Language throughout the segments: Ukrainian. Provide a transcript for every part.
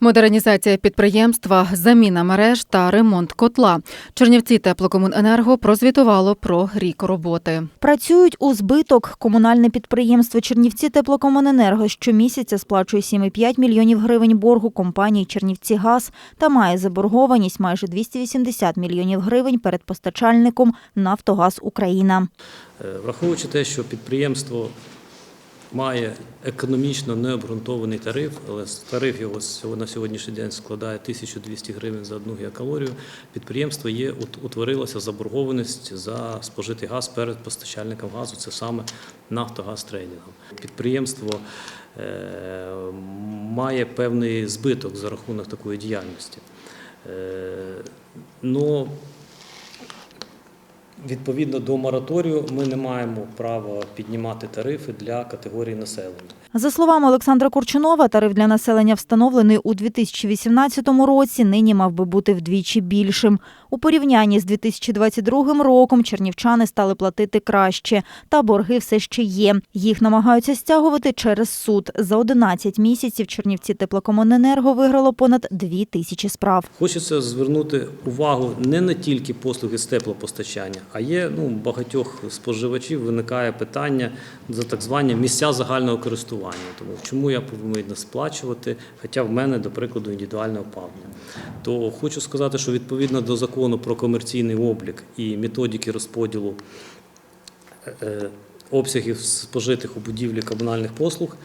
Модернізація підприємства, заміна мереж та ремонт котла. Чернівці теплокомуненерго прозвітувало про рік роботи. Працюють у збиток. Комунальне підприємство Чернівці Теплокомуненерго щомісяця сплачує 7,5 мільйонів гривень боргу компанії Чернівці Газ та має заборгованість майже 280 мільйонів гривень перед постачальником Нафтогаз Україна. Е, Враховуючи те, що підприємство має економічно необґрунтований тариф, але тариф його на сьогоднішній день складає 1200 гривень за одну гігакалорію, підприємство є ут- утворилася заборгованість за спожитий газ перед постачальником газу, це саме Нафтогаз трейдингом. Підприємство е, має певний збиток за рахунок такої діяльності. Е, Ну, Відповідно до мораторію, ми не маємо права піднімати тарифи для категорії населення. За словами Олександра Курчунова, тариф для населення встановлений у 2018 році, нині мав би бути вдвічі більшим. У порівнянні з 2022 роком чернівчани стали платити краще, та борги все ще є. Їх намагаються стягувати через суд. За 11 місяців Чернівці теплокомуненерго виграло понад 2 тисячі справ. Хочеться звернути увагу не на тільки послуги з теплопостачання, а є ну, багатьох споживачів виникає питання за так звані місця загального користування. Тому чому я повинен сплачувати, хоча в мене, до прикладу, індивідуальне опалення. То хочу сказати, що відповідно до закону про комерційний облік і методики розподілу е, обсягів спожитих у будівлі комунальних послуг,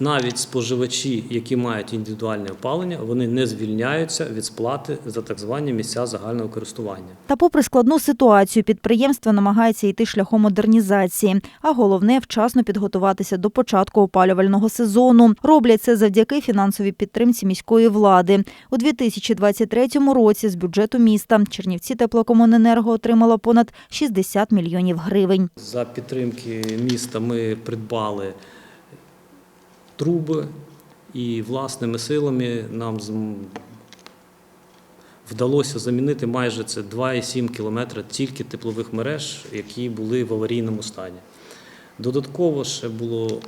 навіть споживачі, які мають індивідуальне опалення, вони не звільняються від сплати за так звані місця загального користування. Та попри складну ситуацію, підприємство намагається йти шляхом модернізації, а головне вчасно підготуватися до початку опалювального сезону. Роблять це завдяки фінансовій підтримці міської влади. У 2023 році з бюджету міста Чернівці теплокомуненерго отримало понад 60 мільйонів гривень. За підтримки міста ми придбали труби і власними силами нам вдалося замінити майже це 2,7 кілометра тільки теплових мереж, які були в аварійному стані. Додатково ще було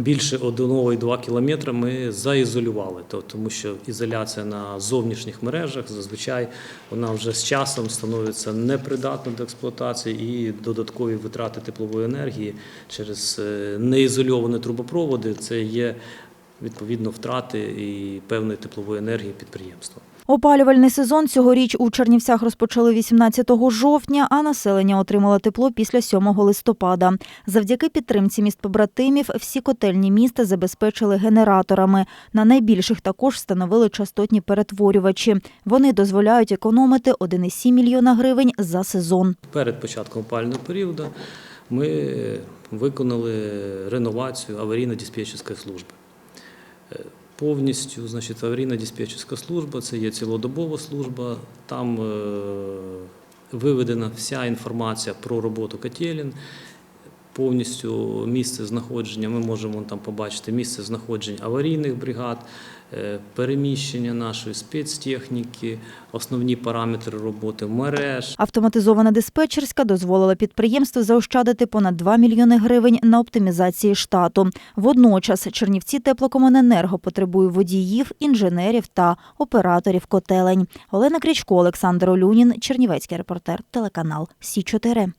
більше 1,2 кілометра ми заізолювали, то- тому що ізоляція на зовнішніх мережах зазвичай вона вже з часом становиться непридатною до експлуатації і додаткові витрати теплової енергії через е, неізольовані трубопроводи це є відповідно втрати і певної теплової енергії підприємства. Опалювальний сезон цьогоріч у Чернівцях розпочали 18 жовтня, а населення отримало тепло після 7 листопада. Завдяки підтримці міст побратимів всі котельні міста забезпечили генераторами. На найбільших також встановили частотні перетворювачі. Вони дозволяють економити 1,7 мільйона гривень за сезон. Перед початком опалювального періоду ми виконали реновацію аварійно-диспетчерської служби. Повністю, значить, аварійна диспетчерська служба це є цілодобова служба. Там е, виведена вся інформація про роботу котелін. Повністю місце знаходження, ми можемо там побачити місце знаходження аварійних бригад, е, переміщення нашої спецтехніки, основні параметри роботи мереж. Автоматизована диспетчерська дозволила підприємству заощадити понад 2 мільйони гривень на оптимізації штату. Водночас Чернівці теплокомуненерго потребує водіїв, інженерів та операторів котелень. Олена Крічко, Олександр Олюнін, Чернівецький репортер, телеканал Сі 4